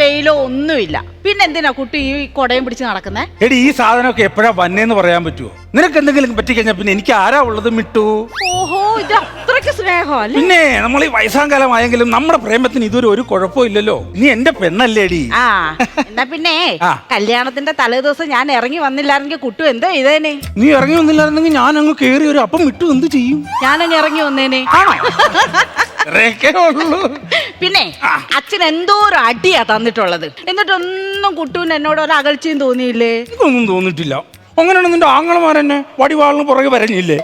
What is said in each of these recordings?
വെയിലോ ഒന്നുമില്ല. പിന്നെ എന്തിനാ കുട്ടി ഈ കൊടയും പിടിച്ച് നടക്കുന്നേ? എടി ഈ സാധനമൊക്കെ എപ്പോഴാ വന്നേന്ന് പറയാൻ പറ്റുമോ നിനക്ക് എന്തെങ്കിലും പറ്റിക്കഴിഞ്ഞാൽ പിന്നെ എനിക്ക് ആരാ ഉള്ളത് മിട്ടു? ഓഹോ ഇത് അത്രയ്ക്ക് സ്നേഹം അല്ലേ പിന്നെ നമ്മൾ ഈ വയസ്സാം കാലമായെങ്കിലും നമ്മുടെ പ്രേമത്തിന് ഇതുവരെ ഒരു കുഴപ്പവും ഇല്ലല്ലോ. നീ എന്റെ പെണ്ണല്ലേടി. ആ എന്നാ പിന്നെ ആ. കല്യാണത്തിന്റെ തലേ ദിവസം ഞാൻ ഇറങ്ങി വന്നില്ലായിരുന്നെങ്കിൽ കുട്ടു എന്തോ ചെയ്തേനെ? നീ ഇറങ്ങി വന്നില്ലായിരുന്നെങ്കിൽ ഞാൻ അങ്ങ് കേറി ഒരു അപ്പം മിട്ടു എന്ത് ചെയ്യും? ഞാനങ്ങ് ഇറങ്ങി വന്നേനെ. ഉള്ളൂ. പിന്നെ അച്ഛൻ എന്തോ ഒരു അടിയാ തന്നിട്ടുള്ളത്. എന്നിട്ടൊന്നും കുട്ടുവിന് എന്നോട് ഒരു അകൽച്ചയും തോന്നിയില്ലേ? ഒന്നും തോന്നിട്ടില്ല അങ്ങനെയാണ് നിന്റെ ആങ്ങളമാരെന്നെ വടിവാളിന് പുറകെ വരഞ്ഞില്ലേ?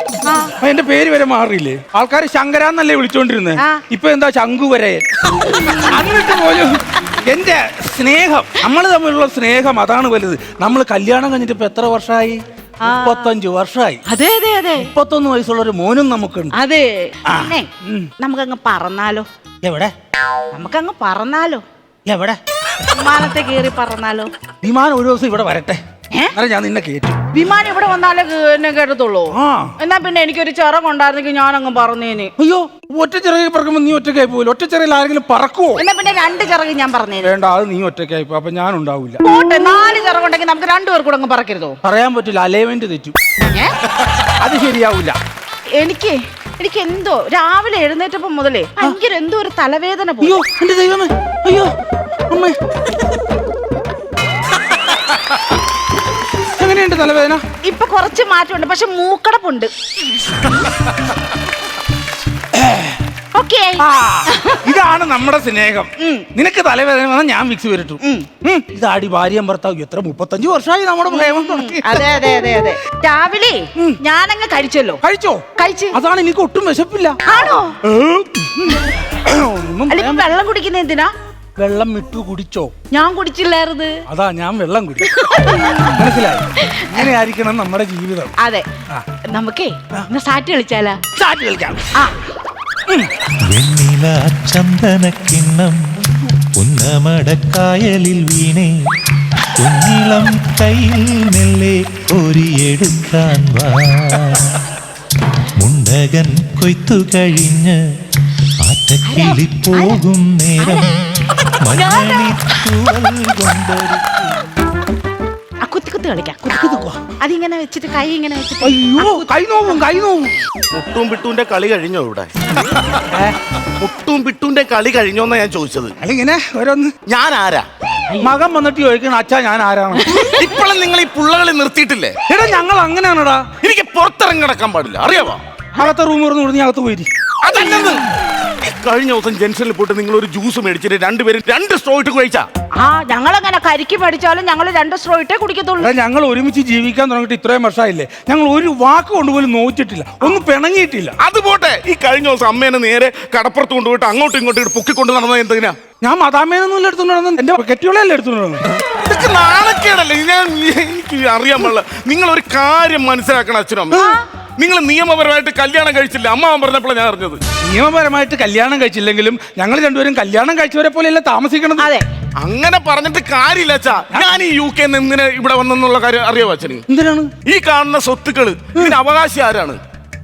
എന്റെ പേര് വരെ മാറിയില്ലേ? ആൾക്കാർ ശങ്കരാന്നല്ലേ വിളിച്ചോണ്ടിരുന്നേ. ഇപ്പൊ എന്താ ശങ്കു വരെ? എന്നിട്ട് പോലും എന്റെ സ്നേഹം നമ്മൾ തമ്മിലുള്ള സ്നേഹം അതാണ് വലുത്. നമ്മൾ കല്യാണം കഴിഞ്ഞിട്ട് ഇപ്പൊ എത്ര വർഷമായി മുപ്പത്തഞ്ച് വർഷമായി അതെ അതെ അതെ. മുപ്പത്തൊന്ന് വയസ്സുള്ള ഒരു മോനും നമുക്കുണ്ട്. അതെ. പിന്നെ നമുക്കങ്ങ് പറന്നാലോ? എവിടെ? നമുക്കങ്ങ് പറന്നാലോ? എവിടെ? വിമാനത്തെ കയറി പറന്നാലോ? വിമാനം ഒരു ദിവസം ഇവിടെ വരട്ടെ. ഞാൻ നിന്നെ കേട്ടു വിമാനം ഇവിടെ വന്നാലേ എന്നെ കേട്ടത്തുള്ളൂ. ആ. എന്നാ പിന്നെ എനിക്കൊരു ചിറകുണ്ടായിരുന്നെങ്കിൽ ഞാൻ അങ്ങ് പറഞ്ഞേന് അയ്യോ ഒറ്റ ചെറിയ പറക്കുമ്പോ നീ ഒറ്റക്കായി പോകില്ല ഒറ്റ ചെറിയിൽ ആരെങ്കിലും പറക്കുവോ? എന്നാ പിന്നെ രണ്ട് ചിറക് ഞാൻ പറഞ്ഞേന് വേണ്ട അത് നീ ഒറ്റക്കായി പോ. അപ്പൊ ഞാൻ ഉണ്ടാവില്ല പോട്ടെ നാല് ചിറകുണ്ടെങ്കിൽ നമുക്ക് രണ്ടുപേർ കൂടെ അങ്ങ് പറക്കരുതോ? പറയാൻ പറ്റില്ല അലൈൻമെന്റ് തെറ്റു. ഏ? അത് ശരിയാവില്ല എനിക്ക് എനിക്ക് എന്തോ രാവിലെ എഴുന്നേറ്റപ്പോ മുതലേ ഭയങ്കര എന്തോ ഒരു തലവേദന പോയി അയ്യോ എന്റെ ദൈവമേ. അയ്യോ അമ്മേ. എങ്ങനെയുണ്ട് തലവേദന? ഇപ്പൊ കുറച്ച് മാറ്റമുണ്ട് പക്ഷെ മൂക്കടപ്പുണ്ട്. ഓക്കെ. ആ ഇതാണ് നമ്മുടെ സ്നേഹം. നിനക്ക് തലവേദന വന്നാൽ ഞാൻ വിക്സ് വരട്ടു ഇതാടി ഭാര്യയും ഭർത്താവ്. എത്ര മുപ്പത്തഞ്ച് വർഷമായി നമ്മുടെ പ്രേമം തുടങ്ങി. അതെ അതെ അതെ അതെ. രാവിലെ ഞാനങ്ങ് കഴിച്ചല്ലോ. കഴിച്ചോ? കഴിച്ച്. അതാണ് എനിക്ക് ഒട്ടും വിശപ്പില്ല. ആണോ? ഏ? ഒന്നും അല്ല ഇപ്പൊ വെള്ളം കുടിക്കുന്ന എന്തിനാ? വെള്ളം വിട്ടു കുടിച്ചോ? ഞാൻ കുടിച്ചില്ലായിരുന്നു. അതാ ഞാൻ വെള്ളം കുടിച്ചു. മനസ്സിലായി? ഇങ്ങനെ ആയിരിക്കണം നമ്മുടെ ജീവിതം. അതെ. നമുക്കേ ഇന്ന് സാറ്റ് കളിച്ചാലാ? സാറ്റ് കളിക്കാം. ആ. വെണ്ണില ചന്ദനക്കിണ്ണം ഉന്നമടക്കായലിൽ വീണേ. കുഞ്ഞിളം കയ്യിൽ മെല്ലെ കോരിയെടുക്കാൻ വാ. മുണ്ടകൻ കൊയ്ത്തു കഴിഞ്ഞ് ആറ്റക്കിളി പോകും നേരം. ആ കുത്തി കുത്തി കളിക്കാം. കുത്തി കുത്തിക്കോ അതിങ്ങനെ വെച്ചിട്ട് കൈ ഇങ്ങനെ വെച്ചിട്ട് അയ്യോ കൈ നോവും കൈ നോവും. മുട്ടും പിട്ടൂന്റെ കളി കഴിഞ്ഞോ ഇവിടെ? മുട്ടും പിട്ടൂന്റെ കളി കഴിഞ്ഞോന്നാ ഞാൻ ചോദിച്ചത്. അല്ലിങ്ങനെ ഓരോന്ന്. ഞാൻ ആരാ? മകൻ വന്നിട്ട് ചോദിക്കണം അച്ഛാ ഞാൻ ആരാണ്? ഇപ്പോഴും നിങ്ങൾ ഈ പുള്ളകളെ നിർത്തിയിട്ടില്ലേ? എടാ ഞങ്ങൾ അങ്ങനെയാണെടാ. എനിക്ക് പുറത്തിറങ്ങി നടക്കാൻ പാടില്ല. അറിയാവോ? അകത്തെ റൂം തുറന്ന് കൊടുത്ത് നീ അകത്ത് പോയി അതല്ലെന്ന്. കഴിഞ്ഞ ദിവസം ജംഗ്ഷനിൽ പോയിട്ട് നിങ്ങൾ ഒരു ജ്യൂസ് മേടിച്ചിട്ട് രണ്ടുപേരും രണ്ട് സ്ട്രോ ഇട്ട് കഴിച്ചാ. ആ ഞങ്ങളങ്ങനെ കരിക്ക് മേടിച്ചാലും ഞങ്ങൾ രണ്ട് സ്ട്രോ ഇട്ടേ കുടിക്കത്തുള്ളൂ. ഞങ്ങൾ ഒരുമിച്ച് ജീവിക്കാൻ തുടങ്ങിയിട്ട് ഇത്രയും വർഷമായില്ലേ? ഞങ്ങൾ ഒരു വാക്ക് കൊണ്ടുപോലും നോക്കിയിട്ടില്ല ഒന്നും പിണങ്ങിയിട്ടില്ല. അത് പോട്ടെ. ഈ കഴിഞ്ഞ ദിവസം അമ്മേനെ നേരെ കടപ്പുറത്ത് കൊണ്ടുപോയിട്ട് അങ്ങോട്ടും ഇങ്ങോട്ടും പൊക്കിക്കൊണ്ട് നടന്നത് എന്തിനാ? ഞാൻ മതാമേനൊന്നും എടുത്തോണ്ട് നടന്നു എന്റെ കെട്ടിയോളല്ലേ എടുത്തോണ്ട് നടന്നു ഇതൊക്കെ നാണക്കേടല്ലേ? ഞാൻ എനിക്ക് അറിയാൻ പാടില്ല. നിങ്ങൾ ഒരു കാര്യം മനസ്സിലാക്കണം അച്ഛനും നിങ്ങൾ നിയമപരമായിട്ട് കല്യാണം കഴിച്ചില്ല. അമ്മ പറഞ്ഞപ്പോഴാണ് ഞാൻ അറിഞ്ഞത്. നിയമപരമായിട്ട് കല്യാണം കഴിച്ചില്ലെങ്കിലും ഞങ്ങൾ രണ്ടുപേരും കല്യാണം കഴിച്ചവരെ പോലെയല്ല താമസിക്കണം അതെ. അങ്ങനെ പറഞ്ഞിട്ട് കാര്യമില്ല അച്ഛാ. ഞാൻ ഈ യു കെ ഇങ്ങനെ ഇവിടെ വന്നെന്നുള്ള കാര്യം അറിയോ അച്ഛന്? എന്തിനാണ്? ഈ കാണുന്ന സ്വത്തുക്കൾ ഇതിന് അവകാശി ആരാണ്?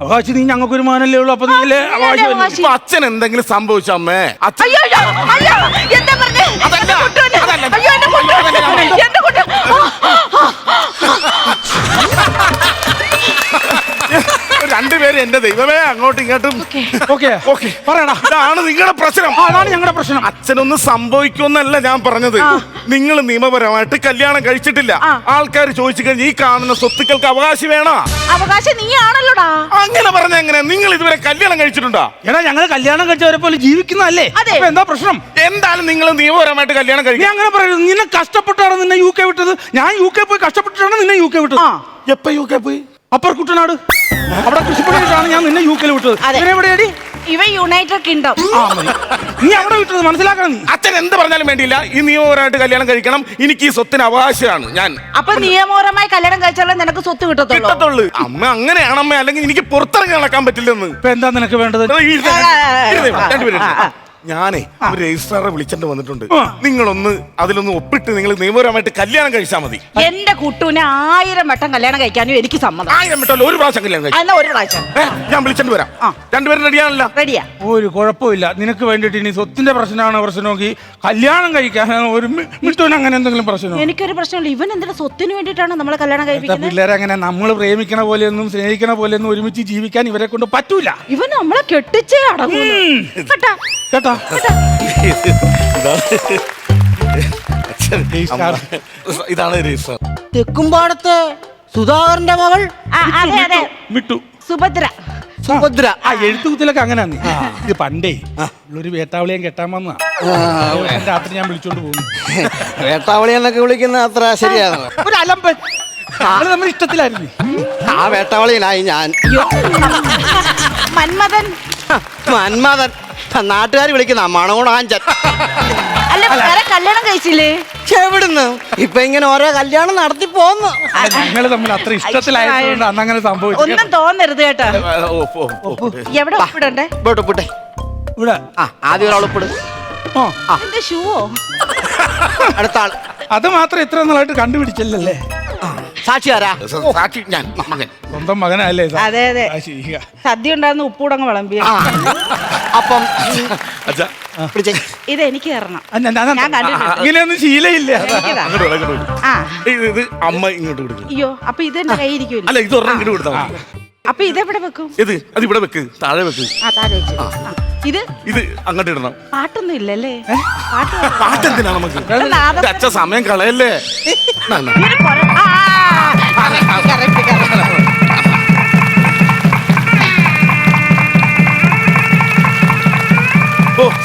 അവകാശം നീ ഞങ്ങൾക്ക് ഒരു മാനല്ലേ ഉള്ളൂ അപ്പൊ നീല്ലേ അവകാശം. അച്ഛൻ എന്തെങ്കിലും സംഭവിച്ച അമ്മേ? അച്ഛൻ അയ്യോ അയ്യോ അയ്യോ എന്താ പറഞ്ഞേ? അതല്ല. അതല്ല. രണ്ടുപേരും എന്റെ ദൈവമേ അങ്ങോട്ടും ഇങ്ങോട്ടും. ഓക്കെ ഓക്കെ പറയടാ. ഇതാണ് നിങ്ങളുടെ പ്രശ്നം. അതാണ് ഞങ്ങളുടെ പ്രശ്നം. അച്ഛനൊന്നും സംഭവിക്കുമെന്നല്ല ഞാൻ പറഞ്ഞത്. നിങ്ങൾ നിയമപരമായിട്ട് കല്യാണം കഴിച്ചിട്ടില്ല. ആൾക്കാർ ചോദിച്ചു കഴിഞ്ഞാൽ ഈ കാണുന്ന സ്വത്തുക്കൾക്ക് അവകാശം വേണോ? അവകാശം നീ ആണല്ലോടാ അങ്ങനെ പറഞ്ഞ എങ്ങനെ? നിങ്ങൾ ഇതുവരെ കല്യാണം കഴിച്ചിട്ടുണ്ടോ? എടാ ഞങ്ങൾ കല്യാണം കഴിച്ചവരെ പോലെ ജീവിക്കുന്നതല്ലേ. അപ്പൊ എന്താ പ്രശ്നം? എന്തായാലും നിങ്ങൾ നിയമപരമായിട്ട് കല്യാണം കഴിക്കും. അങ്ങനെ പറയുന്നത് നിന്നെ കഷ്ടപ്പെട്ടാണ് നിന്നെ യു കെ വിട്ടത്. ഞാൻ യു കെ പോയി കഷ്ടപ്പെട്ടിട്ടാണ് നിന്നെ യു കെ വിട്ടത്. എപ്പ യു കെ പോയി? അപ്പർ കുട്ടനാട്. അവിടെ കൃഷിപ്പണിയിട്ടാണ് ഞാൻ നിന്നെ യു കെയിൽ വിട്ടത്. അതെ. ഇവനെ എവിടെയാടി ഇവ യുണൈറ്റഡ് കിങ്ഡം ആ മതി. നീ അവിടെ വിട്ടത് മനസ്സിലാക്കണം നീ. അച്ഛൻ എന്ത് പറഞ്ഞാലും വേണ്ടിയില്ല. ഈ നിയമപരമായിട്ട് കല്യാണം കഴിക്കണം. എനിക്ക് ഈ സ്വത്തിന് അവകാശമാണ് ഞാൻ. അപ്പൊ നിയമപരമായി കല്യാണം കഴിച്ചാലേ നിനക്ക് സ്വത്ത് കിട്ടത്തുള്ളൂ? കിട്ടത്തുള്ളൂ. അമ്മ അങ്ങനെയാണമ്മ. അല്ലെങ്കിൽ എനിക്ക് പുറത്തിറങ്ങി നടക്കാൻ പറ്റില്ലെന്ന്. ഇപ്പൊ എന്താ നിനക്ക് വേണ്ടത്? ഇരുന്ന് ഇരുന്ന് രണ്ടുപേരും. ഞാനേ ഒരു രജിസ്ട്രാറെ വിളിച്ചിട്ട് വന്നിട്ടുണ്ട്. നിങ്ങളൊന്ന് അതിലൊന്ന് ഒപ്പിട്ട് നിങ്ങൾ നിയമപരമായിട്ട് കല്യാണം കഴിച്ചാൽ മതി. എന്റെ കുട്ടൂനെ ആയിരം വട്ടം കല്യാണം കഴിക്കാനും എനിക്ക് സമ്മതം. ആയിരം വിട്ടല്ലോ ഒരു പ്രാവശ്യം കല്യാണം കഴിച്ചു. എന്നാ ഒരു പ്രാവശ്യം? ഞാൻ വിളിച്ചിട്ട് വരാം. രണ്ടുപേരും റെഡിയാണല്ലോ? റെഡിയാ. ഒരു കുഴപ്പമില്ല. നിനക്ക് വേണ്ടിയിട്ട് ഇനി സ്വത്തിന്റെ പ്രശ്നമാണ് പ്രശ്നം നോക്കി കല്യാണം കഴിക്കാൻ ഒരു മി- മിട്ടുവിന് അങ്ങനെ എന്തെങ്കിലും പ്രശ്നമോ? എനിക്കൊരു പ്രശ്നമില്ല. ഇവൻ എന്തിനാ സ്വത്തിന് വേണ്ടിയിട്ടാണ് നമ്മളെ കല്യാണം കഴിപ്പിക്കുന്നത്? പിള്ളേരെ അങ്ങനെ നമ്മൾ പ്രേമിക്കണ പോലെയൊന്നും സ്നേഹിക്കണ പോലെയൊന്നും ഒരുമിച്ച് ജീവിക്കാൻ ഇവരെ കൊണ്ട് പറ്റൂല. ഇവൻ നമ്മളെ കെട്ടിച്ചേ അടങ്ങൂ കേട്ടാ? കേട്ടാ ഇതാണ് രജിസ്റ്റർ തെക്കുംപാടത്തെ സുധാകരന്റെ മകൾ ആ, അതെ അതെ. വിട്ടു സുഭദ്ര. സുഭദ്ര. ആ എഴുത്തുകുത്തിലൊക്കെ അങ്ങനെയാണ് ഇത് പണ്ടേ ഒരു വേട്ടാവളിയും കെട്ടാൻ വന്ന രാത്രി ഞാൻ വിളിച്ചോണ്ട് പോകുന്നു. വേട്ടാവളി എന്നൊക്കെ വിളിക്കുന്ന അത്ര ശരിയാണ്. ഒരു അലമ്പൻ. ആൾ നമ്മൾ ഇഷ്ടത്തിലായിരുന്നു. ആ വേട്ടാവളിയിലായി ഞാൻ. മന്മഥൻ. മന്മഥൻ. നാട്ടുകാർ വിളിക്കുന്ന മണോണാഞ്ചൻ. അല്ല വേറെ കല്യാണം കഴിച്ചില്ലേ? എവിടുന്ന്? ഇപ്പൊ ഇങ്ങനെ ഓരോ കല്യാണം നടത്തി പോന്നു. നിങ്ങൾ തമ്മിൽ അത്ര ഇഷ്ടത്തിലായതുകൊണ്ട് അന്ന് അങ്ങനെ സംഭവിച്ചു ഒന്നും തോന്നരുത് കേട്ടാ. എവിടെ ഒപ്പിടണ്ടേ ഇവിടെ. ആ ആദ്യം ഒരാൾ ഉപ്പിട്. ആ. എന്ത് ഷൂവോ? അടുത്ത ആൾ അത് മാത്രം ഇത്ര നാളായിട്ട് കണ്ടുപിടിച്ചില്ലല്ലേ? സാക്ഷി ആരാ? സാക്ഷി ഞാൻ മകൻ. സ്വന്തം മകനല്ലേ അതെ അതെ. ആ, സദ്യ ഉണ്ടായിരുന്നു ഉപ്പൂടങ്ങ് വിളമ്പിയ. ആ. അപ്പം അച്ഛാ പിടിച്ചേ ഇത് എനിക്ക് തരണം ഞാൻ- കണ്ടിട്ടുണ്ട്. ഇങ്ങനെയൊന്നും ശീലയില്ല എനിക്കിതാ. അങ്ങോട്ട് വിട്, അങ്ങോട്ട് വിട്. ആ ഇത് ഇത് അമ്മ ഇങ്ങോട്ട് കൊടുക്കും അയ്യോ അപ്പൊ ഇത് എന്റെ കയ്യിരിക്കും അല്ല ഇത് ഒരെണ്ണം ഇങ്ങോട്ട് കൊടുത്താൽ മതി അപ്പൊ ഇതെവിടെ വെക്കും ഇത് അത് ഇവിടെ വെക്ക് താഴെ വെക്ക് ആ താഴെ വെച്ച് ആ. ഇത് ഇത് അങ്ങോട്ട് ഇടണം പാട്ടൊന്നും ഇല്ലല്ലേ പാട്ട് പാട്ട് എന്തിനാ നമുക്ക് നാദം- അച്ഛ സമയം കളയല്ലേ എന്നാ, എന്നാ. ഒരു കൊര- ആ, ആ, correct, correct, correct.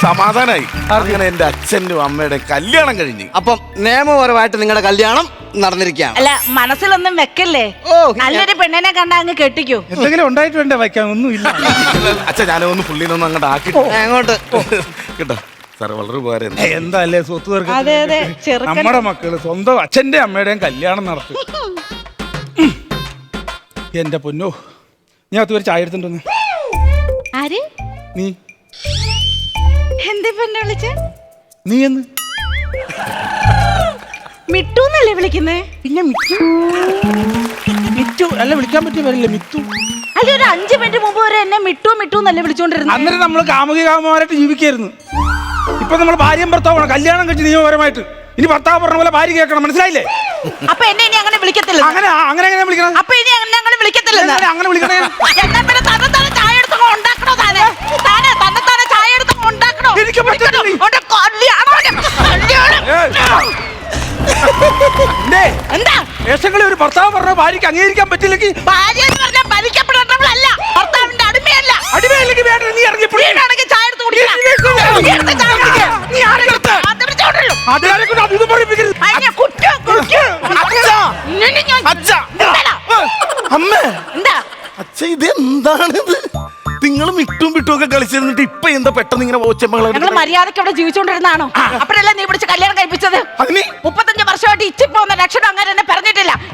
സമാധാനായി. അങ്ങനെ എന്റെ അച്ഛനും അമ്മയുടെ കല്യാണം കഴിഞ്ഞു. അപ്പം നിയമപരമായിട്ട് നിങ്ങളുടെ കല്യാണം നടന്നിരിക്കുകയാണ്. അല്ല മനസ്സിലൊന്നും വെക്കല്ലേ? ഓ, നല്ലൊരു പെണ്ണിനെ കണ്ട അങ്ങ് കെട്ടിക്കോ. എന്തെങ്കിലും ഉണ്ടായിട്ട് വേണ്ട വയ്ക്കാൻ? ഒന്നുമില്ല അച്ഛൻ ഞാനൊന്ന് പുള്ളിനൊന്നും അങ്ങോട്ട് ആക്കി അങ്ങോട്ട്. കേട്ടോ. സാറേ വളരെ ഉപകാരം എന്താല്ലേ സ്വത്ത്? അതെ, അതെ, ചെറുക്കൻ. നമ്മുടെ മക്കൾ സ്വന്തം അച്ഛന്റെ അമ്മയുടെയും കല്യാണം നടത്തും. ഉം. എന്റെ പൊന്നോ ഞാൻ അത് ഒരു ചായ എടുത്തിട്ടുണ്ടെന്ന് ആര്? നീ. എന്നെ വിളിച്ച? നീ എന്ന്? മിട്ടൂന്നല്ലേ വിളിക്കുന്നേ? പിന്നെ മിറ്റു മിറ്റു അല്ല വിളിക്കാൻ പറ്റിയ പേരല്ലേ മിത്തു അല്ല ഒരു അഞ്ചു മിനിറ്റ് മുമ്പ് വരെ എന്നെ മിട്ടു മിട്ടു എന്നല്ലേ അന്നേരം നമ്മൾ കാമുകി കാമമാരായിട്ട് ജീവിക്കായിരുന്നു. ഇപ്പൊ നമ്മൾ ഭാര്യയും ഭർത്താവാണ് കല്യാണം കഴിച്ച് നിയമപരമായിട്ട്. ഇനി ഭർത്താവ് പറഞ്ഞ പോലെ ഭാര്യ കേൾക്കണം. മനസ്സിലായില്ലേ? അപ്പൊ എന്നെ ഇനി അങ്ങനെ വിളിക്കത്തില്ല. അങ്ങനെ അങ്ങനെ എങ്ങനെ വിളിക്കണം അപ്പൊ ഇനി അങ്ങനെ അങ്ങനെ വിളിക്കത്തില്ല. അങ്ങനെ വിളിക്കണേ? എന്നാ പിന്നെ തന്നെ തന്നെ ചായ എടുത്തങ്ങ് ഉണ്ടാക്കണോ താനെ? താനെ വേഷങ്ങളെ ഒരു ഭർത്താവ് പറഞ്ഞ ഭാര്യയ്ക്ക് അംഗീകരിക്കാൻ പറ്റില്ലെങ്കിൽ ഭാര്യ എന്ന് പറഞ്ഞാൽ ഭരിക്കപ്പെടേണ്ടവളല്ല ഭർത്താവിന്റെ അടിമയല്ല അടിമയില്ലെങ്കിൽ വേണ്ട നീ ഇറങ്ങി പോയി. വീടാണെങ്കിൽ ചായ എടുത്ത് കുടിക്കണം. നീ- എടുത്ത് ചായ കുടിക്ക്. നീ ആരെയും എടുത്ത്. അത് പിടിച്ചോണ്ടല്ലോ. ആദ്യകാരെ കൊണ്ട് അതൊന്നും പറയിപ്പിക്കരുത്. അതിനെ കുറ്റം, അച്ഛാ. ഞാൻ- അച്ഛ എന്താടാ? അമ്മ എന്താ അച്ഛ ഇത് എന്താണിത് നിങ്ങൾ മിട്ടും വിട്ടും ഒക്കെ കളിച്ചിരുന്നിട്ട് ഇപ്പൊ എന്താ പെട്ടെന്ന് ഇങ്ങനെ ഓച്ചമ്മകൾ ഞങ്ങൾ മര്യാദയ്ക്ക് അവിടെ ജീവിച്ചോണ്ടിരുന്നാണോ അപ്പോഴല്ലേ നീ പിടിച്ച് കല്യാണം കഴിപ്പിച്ചത് അതിന് മുപ്പത്തഞ്ച് വർഷമായിട്ട് ഇച്ചിപ്പോന്ന ലക്ഷണം അങ്ങനെ എന്നെ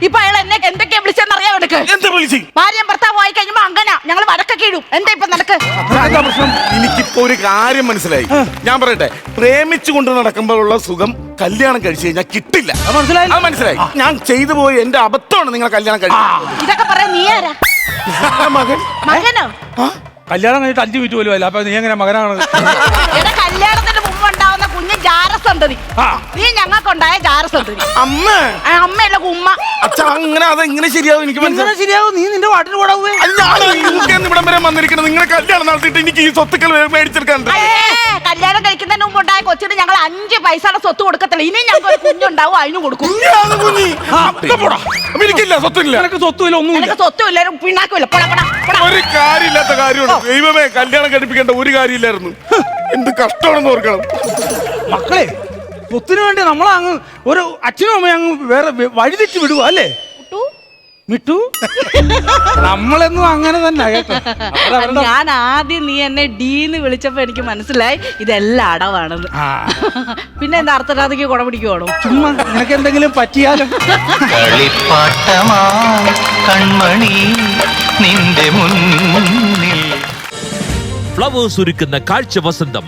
ഇപ്പൊ അയാൾ എന്നെ എന്തൊക്കെയാ വിളിച്ചെന്ന് അറിയാം എനിക്ക് എന്താ വിളിച്ചു? ഭാര്യയും ഭർത്താവ് ആയി കഴിയുമ്പോ അങ്ങനെ. ഞങ്ങൾ വടക്കൊക്കെ ഇടും. എന്താ ഇപ്പൊ അതെന്താ പ്രശ്നം? എനിക്കിപ്പോ ഒരു കാര്യം മനസ്സിലായി. ഞാൻ പറയട്ടെ പ്രേമിച്ചു കൊണ്ട് നടക്കുമ്പോഴുള്ള സുഖം കല്യാണം കഴിച്ചു കഴിഞ്ഞാൽ കിട്ടില്ല. അത് മനസ്സിലായി? അത് മനസ്സിലായി. ഞാൻ ചെയ്തു പോയി എന്റെ അബദ്ധമാണ് നിങ്ങൾ കല്യാണം കഴിച്ചത്. ഇതൊക്കെ പറയാൻ നീ ആരാ? മകൻ? മകനോ? കല്യാണം കഴിഞ്ഞിട്ട് അഞ്ചു മിനിറ്റ് പോലും അല്ല അപ്പൊ നീ എങ്ങനെ മകനാണ്? കല്യാണത്തിന് ജാരസന്തതി. നീ ഞങ്ങൾക്കുണ്ടായ ജാരസന്തതി. അമ്മ. അമ്മയല്ല ഉമ്മ അച്ഛ അങ്ങനെ അത് എങ്ങനെ ശരിയാവും? എനിക്ക് എങ്ങനെ മനസ്സിലായി ശരിയാവും? നീ നിന്റെ വാട്ടിന് കൂടെ ഞാൻ ഇവിടം വരെ വന്നിരിക്കുന്നത്. നിങ്ങളെ കല്യാണം നടത്തിയിട്ട് എനിക്ക് ഈ സ്വത്തുക്കൾ മേടിച്ചെടുക്കാൻ കല്യാണം കഴിക്കുന്നതിന് മുമ്പ് ഉണ്ടായ കൊച്ചിന് ഞങ്ങൾ അഞ്ച് പൈസയുടെ സ്വത്ത് കൊടുക്കത്തില്ല. ഇനി ഞങ്ങൾ ഒരു കുഞ്ഞുണ്ടാവും അതിന് കൊടുക്കും. കുഞ്ഞി. അപ്പൊ എനിക്കില്ല സ്വത്തില്ല. എനിക്ക് സ്വത്തുമില്ല ഒന്നും എനിക്ക് സ്വത്തുമില്ല ഒരു പിണ്ണാക്കും ഇല്ല പോടാ, പോടാ, പോടാ. ഒരു കാര്യമില്ലാത്ത കാര്യമാണ് ദൈവമേ കല്യാണം കഴിപ്പിക്കേണ്ട ഒരു കാര്യമില്ലായിരുന്നു. എന്ത് കഷ്ടമാണെന്ന് ഓർക്കണം. മക്കളെ സ്വത്തിന് വേണ്ടി നമ്മളെ അങ്ങ് ഒരു അച്ഛനും അമ്മയും അങ്ങ് വേറെ വഴിതെറ്റി വിടുക അല്ലേ? കുട്ടു, മിട്ടു? നമ്മളെന്നും അങ്ങനെ തന്നെ കേട്ടോ. ഞാൻ ആദ്യം നീ എന്നെ ഡീന്ന് വിളിച്ചപ്പോ എനിക്ക് മനസ്സിലായി ഇതെല്ലാം അടവാണെന്ന്. പിന്നെ എന്താ അർത്ഥരാധിക്ക് കുട പിടിക്കുവാണോ? ചുമ്മാ നിനക്ക് എന്തെങ്കിലും പറ്റിയാലും? കളിപ്പാട്ടമാ കൺമണി നിന്റെ മുന്നിൽ. ഫ്ലവേഴ്സ് ഒരുക്കുന്ന കാഴ്ച വസന്തം.